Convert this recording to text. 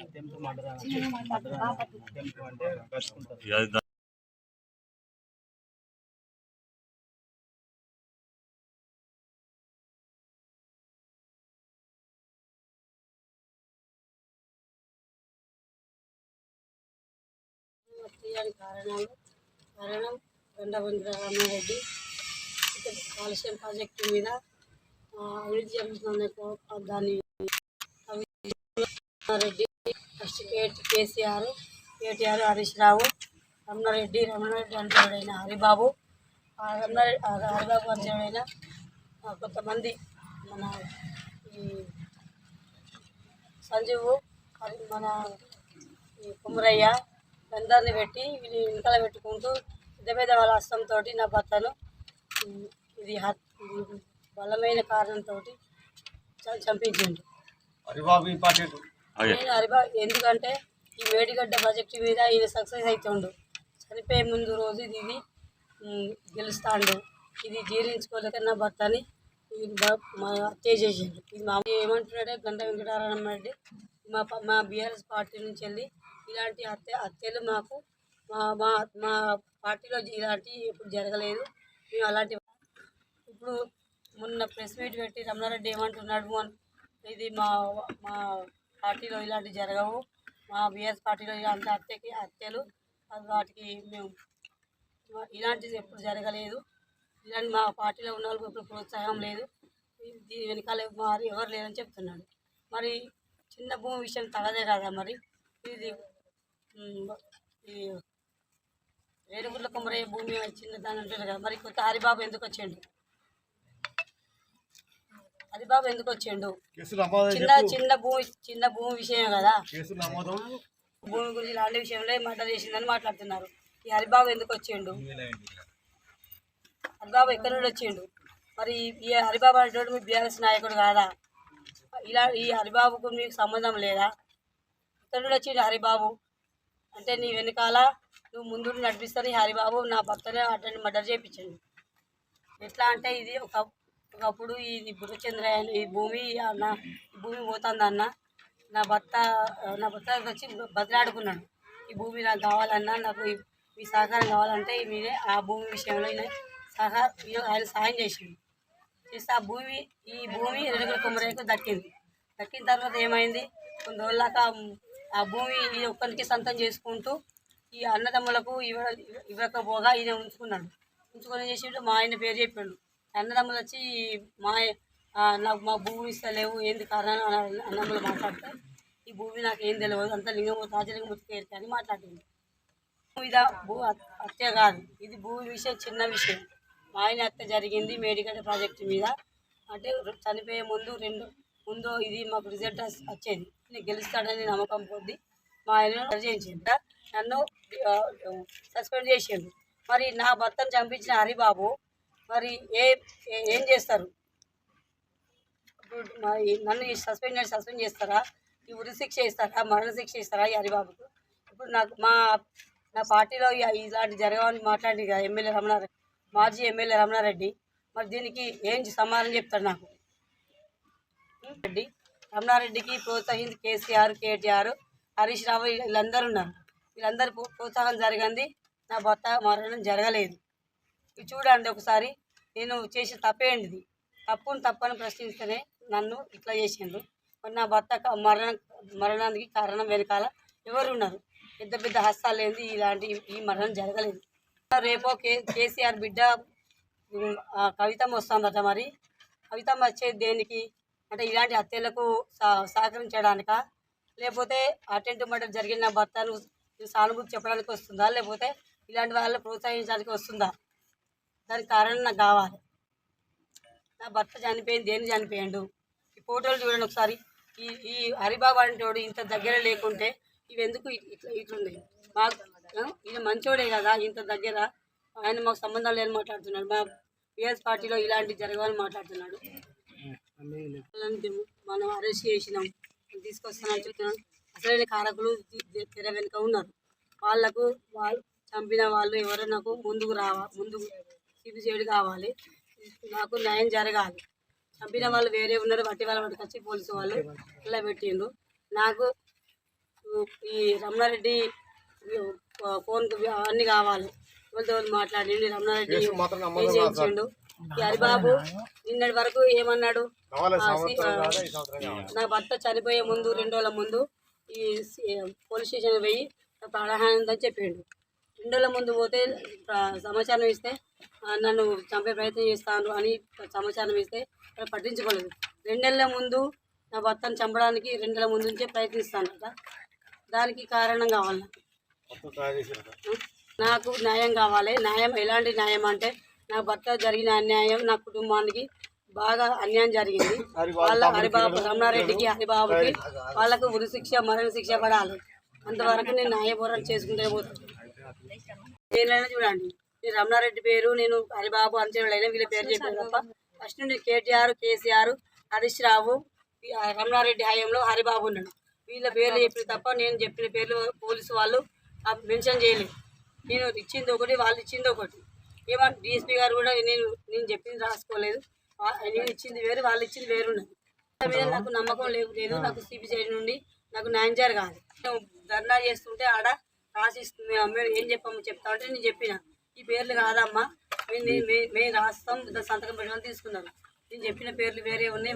Attempt murder attempt అంటే కట్టుకుంటారు ఇక అది దా- తీయడానికి కారణాలు కారణం గండబంద్ర రామారెడ్డి ఇక్కడ కాలుష్యం ప్రాజెక్టు మీద ఆ, అభివృద్ధి జరుగుతుందనే కో- దాన్ని రెడ్డి ఫస్ట్ కేట్ కేసీఆర్ కేటీఆర్ హరీష్ రావు రమణారెడ్డి రమణారెడ్డి అంటున్నాడైన హరిబాబు. ఆ రమణారెడ్డి హరిబాబు అంటున్నాడైన కొంతమంది మన ఈ సంజీవు మన ఈ కుమరయ్య అందరిని పెట్టి వీళ్ళు వెనకాల పెట్టుకుంటూ పెద్ద పెద్ద వాళ్ళ హస్తంతో నా భర్తను ఇది బలమైన కారణంతో చంపించిండు. హరిబాబు పార్టీ నేను హరిబా ఎందుకంటే ఈ వేడిగడ్డ ప్రాజెక్టు మీద ఈయన సక్సెస్ అవుతుండు చనిపోయే ముందు రోజు ఇది ఇది గెలుస్తాడు. ఇది జీర్ణించుకోలేక నా భర్తని ఈ మా హత్య చేసిండు. ఇది మా ఏమంటున్నాడే? గంట వెంకటారాయణ రెడ్డి. మా మా బీఆర్ఎస్ పార్టీ నుంచి వెళ్ళి ఇలాంటి హత్య హత్యలు మాకు మా మా మా పార్టీలో ఇలాంటివి ఇప్పుడు జరగలేదు. మేము అలాంటి ఇప్పుడు మొన్న ప్రెస్ మీట్ పెట్టి రమణారెడ్డి ఏమంటున్నాడు అని ఇది మా మా పార్టీలో ఇలాంటివి జరగవు. మా బిఎస్ పార్టీలో ఇలాంటి హత్యకి హత్యలు వాటికి మేము ఇలాంటిది ఎప్పుడు జరగలేదు. ఇలాంటి మా పార్టీలో ఉన్న వాళ్ళకి ఎప్పుడు ప్రోత్సాహం లేదు. దీని వెనకాల మరి ఎవరు లేరని చెప్తున్నాడు. మరి చిన్న భూమి విషయం తగదే కదా మరి. ఇది ఏడుగుర్ల ఈ రేణుగుడ్ల కొమ్మరయ్య భూమి చిన్నదాని అంటారు కదా మరి కొత్త హరిబాబు ఎందుకు వచ్చిండు? హరిబాబు ఎందుకు వచ్చిండు? చిన్న చిన్న భూమి చిన్న భూమి విషయం కదా. భూమి గురించి లాంటి విషయంలో మర్డర్ చేసిందని మాట్లాడుతున్నారు. ఈ హరిబాబు ఎందుకు వచ్చిండు? హరిబాబు ఎక్కడి నుండి వచ్చిండు? మరి ఈ హరిబాబు అంటే మీ బీఆర్ఎస్ నాయకుడు కాదా? ఇలా ఈ హరిబాబుకు మీకు సంబంధం లేదా? ఎక్కడి నుండి వచ్చిండు హరిబాబు? అంటే నీ వెనకాల నువ్వు ముందు నడిపిస్తాను ఈ హరిబాబు నా భర్తనే అటెండ్ మర్డర్ చేయించండి. ఎట్లా అంటే ఇది ఒక ఒకప్పుడు ఇది బుర్రచంద్ర ఈ భూమి నా భూమి పోతుందన్న నా భర్త నా భర్త వచ్చి బదిలాడుకున్నాడు ఈ భూమి నాకు కావాలన్నా నాకు మీ సహకారం కావాలంటే మీరే ఆ భూమి విషయంలో ఈయన సహా ఆయన సహాయం చేసిండు. చేస్తే ఆ భూమి ఈ భూమి రెడుగుల కుమ్మరేకు దక్కింది. దక్కిన తర్వాత ఏమైంది? కొన్ని రోజులాక ఆ భూమి ఈ ఒక్కరికి సొంతం చేసుకుంటూ ఈ అన్నదమ్ములకు ఇవ్వ ఇవ్వకపోగా ఈయన ఉంచుకున్నాడు. ఉంచుకొని చేసి చేసిండు? మా ఆయన పేరు చెప్పిండు అన్నదమ్ములు వచ్చి మా నాకు మా భూమి ఇస్తలేవు ఏంది కారణం అని అన్నదమ్ములు మాట్లాడితే ఈ భూమి నాకు ఏం తెలియదు అంత లింగం రాజలింగమూర్తి పేరు అని మాట్లాడింది. ఇదా భూ హత్య కాదు ఇది భూమి విషయం చిన్న విషయం. మా ఆయన హత్య జరిగింది మేడిగడ్డ ప్రాజెక్టు మీద. అంటే చనిపోయే ముందు రెండు ముందు ఇది మాకు రిజల్ట్ వచ్చేది. నేను గెలుస్తాడని నమ్మకం కొద్ది మా ఆయన చేయించింది నన్ను సస్పెండ్ చేసిండు. మరి నా భర్తను చంపించిన హరిబాబు మరి ఏ ఏ- ఏం చేస్తారు? ఇప్పుడు నన్ను సస్పెండ్ చేసి సస్పెండ్ చేస్తారా? ఈ ఉరి శిక్ష ఇస్తారా మరణ శిక్ష ఇస్తారా ఈ హరిబాబుకు? ఇప్పుడు నాకు మా నా పార్టీలో ఇలాంటి జరగవని మాట్లాడి కదా ఎమ్మెల్యే రమణారెడ్డి మాజీ ఎమ్మెల్యే రమణారెడ్డి. మరి దీనికి ఏం సమాధానం చెప్తాడు నాకు? రెడ్డి రమణారెడ్డికి ప్రోత్సహించి కేసీఆర్ కేటీఆర్ హరీష్ రావు వీళ్ళందరూ ఉన్నారు. వీళ్ళందరూ ప్రోత్సాహం జరిగింది. నా భర్త మరణం జరగలేదు. ఇది చూడండి ఒకసారి. నేను చేసిన తప్పేంటిది తప్పును తప్పని ప్రశ్నిస్తేనే నన్ను ఇట్లా చేసిండ్రు. మరి నా భర్త మరణ మరణానికి కారణం వెనకాల ఎవరు ఉన్నారు పెద్ద పెద్ద హస్తాలు ఏంది ఇలాంటి ఈ మరణం జరగలేదు. రేపో కే కేసీఆర్ బిడ్డ కవితం ఆ వస్తుందట మరి. కవితం వచ్చేది దేనికి? అంటే ఇలాంటి హత్యలకు సహకరించడానిక సహకరించడానికా? లేకపోతే అటెంట్ మర్డర్ జరిగిన భర్తను సానుభూతి చెప్పడానికి వస్తుందా? లేకపోతే ఇలాంటి వాళ్ళని ప్రోత్సహించడానికి వస్తుందా? దానికి కారణం నాకు కావాలి. నా భర్త చనిపోయింది దేని చనిపోయాడు? ఈ ఫోటోలు చూడండి ఒకసారి. ఈ ఈ హరిబాబు అంటోడు ఇంత దగ్గర లేకుంటే ఇవి ఎందుకు ఇట్లా ఇట్లున్నాయి మాకు ఈయన మంచోడే కదా ఇంత దగ్గర. ఆయన మాకు సంబంధం లేని మాట్లాడుతున్నాడు. మా పిఎస్ పార్టీలో ఇలాంటి జరగవని మాట్లాడుతున్నాడు. మనం అరెస్ట్ చేసినాం. తీసుకొస్తానని చెప్తున్నాం అసలైన కారకులు తెర వెనుక ఉన్నారు. వాళ్ళకు వాళ్ళు చంపిన వాళ్ళు ఎవరో నాకు ముందుకు రావా ముందుకు సిబిసిఐడి కావాలి. నాకు న్యాయం జరగాలి. చంపిన వాళ్ళు వేరే ఉన్నారు బట్టి వాళ్ళు పట్టుకొచ్చి పోలీసు వాళ్ళు ఇలా పెట్టిండ్రు. నాకు ఈ రమణారెడ్డి ఆ, ఫోన్కి అన్నీ కావాలి. ఎవరితో వాళ్ళు మాట్లాడిండు రమణారెడ్డి చేయించిండు ఈ హరిబాబు నిన్నటి వరకు ఏమన్నాడు? నా భర్త చనిపోయే ముందు రెండు రోజుల ముందు ఈ పోలీస్ స్టేషన్ పోయి ప్రాణహాని ఉందని చెప్పిండు. రెండు రోజుల ముందు పోతే సమాచారం ఇస్తే నన్ను చంపే ప్రయత్నం చేస్తాను అని సమాచారం ఇస్తే పట్టించుకోలేదు. రెండు నెలల ముందు నా భర్తను చంపడానికి రెండు నెలల ముందు నుంచే ప్రయత్నిస్తానట దానికి కారణం కావాలి. నాకు. న్యాయం కావాలి. న్యాయం ఎలాంటి న్యాయం అంటే నా భర్త జరిగిన అన్యాయం నా కుటుంబానికి బాగా అన్యాయం జరిగింది. వాళ్ళ హరిబాబు రమణారెడ్డికి హరిబాబుకి వాళ్ళకు ఉరి శిక్ష మరణ శిక్ష పడాలి. అంతవరకు నేను న్యాయ పోరాటం చేసుకుంటే పోతాను చూడండి. నేను రమణారెడ్డి పేరు నేను హరిబాబు అంచెలైనా వీళ్ళ పేరు చెప్పాను తప్ప. ఫస్ట్ నుండి కేటీఆర్ కేసీఆర్ హరీష్ రావు రమణారెడ్డి హయాంలో హరిబాబు ఉన్నాడు. వీళ్ళ పేర్లు చెప్పిన తప్ప నేను చెప్పిన పేర్లు పోలీసు వాళ్ళు ఆ మెన్షన్ చేయలేదు. నేను ఇచ్చింది ఒకటి వాళ్ళు ఇచ్చింది ఒకటి. ఏమన్నా డీఎస్పీ గారు కూడా నేను నేను చెప్పింది రాసుకోలేదు. నేను ఇచ్చింది వేరు వాళ్ళు ఇచ్చింది వేరున్నది మీద నాకు నమ్మకం లేదు లేదు. నాకు సిబిసైడ్ నుండి నాకు న్యాయం జరగాలి. ధర్నా చేస్తుంటే ఆడ రాసిస్తుంది. మేము ఏం చెప్పాము చెప్తా ఉంటే నేను చెప్పిన. ఈ పేర్లు కాదమ్మా. మేము మేము రాస్తాం సంతకం పెట్టమని తీసుకున్నాను నేను చెప్పిన పేర్లు వేరే ఉన్నాయి.